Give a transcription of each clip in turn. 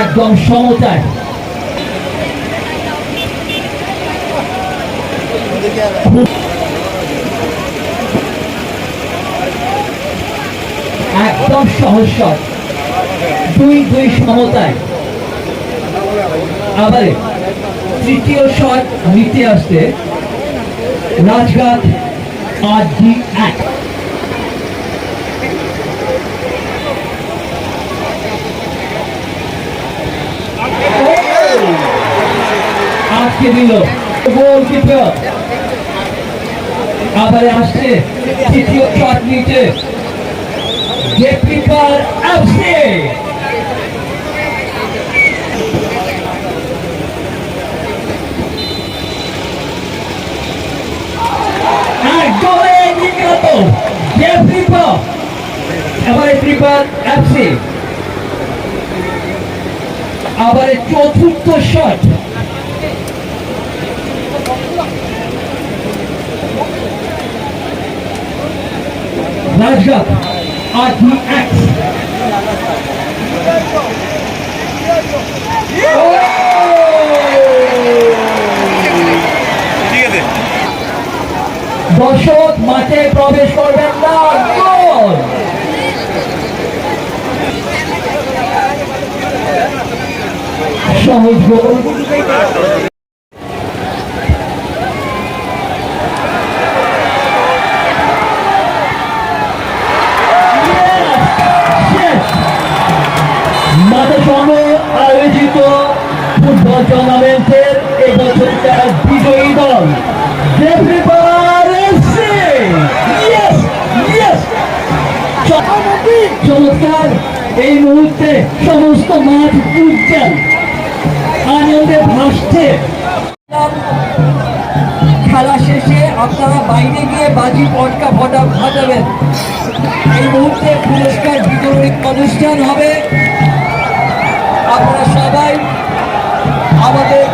একদম সমতায়। একদম সহজ দুই দুই সমতায়। আবার তৃতীয় শট নিতে আসতে রাজঘাট ডি এক আটকে দিল। গোলকিপার আবার আসছে তৃতীয় শট নিতে গোলকিপার এফসি এক গোলে নিগত গোলকিপার এবারে এফসি আবার চতুর্থ শট আর দর্শক মাঠে প্রবেশ করবেন না। Yes! আয়োজিত ফুটবল টুর্নামেন্টের এবছরকার বিজয়ী দল চমৎকার এই মুহূর্তে সমস্ত মাঠ উজ্জ্বল ভাসছে খেলা শেষে আপনারা বাইরে গিয়ে বাজি পটকা ফটা ফাটাবেন এই মুহূর্তে পুরস্কার বিতরণী অনুষ্ঠান হবে। আপনারা সবাই আমাদের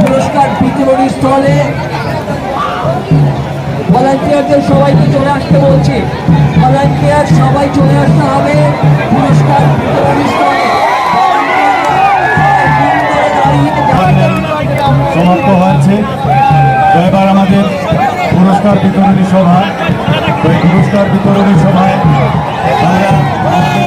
পুরস্কার বিতরণী স্থলে ভলান্টিয়ারদের সবাইকে চলে আসতে বলছি। ভলান্টিয়ার সবাই চলে আসতে হবে পুরস্কার বিতরণী স্থলে। আছে। তো এবার আমাদের পুরস্কার বিতরণী সভা। ওই পুরস্কার বিতরণী সভায় আমরা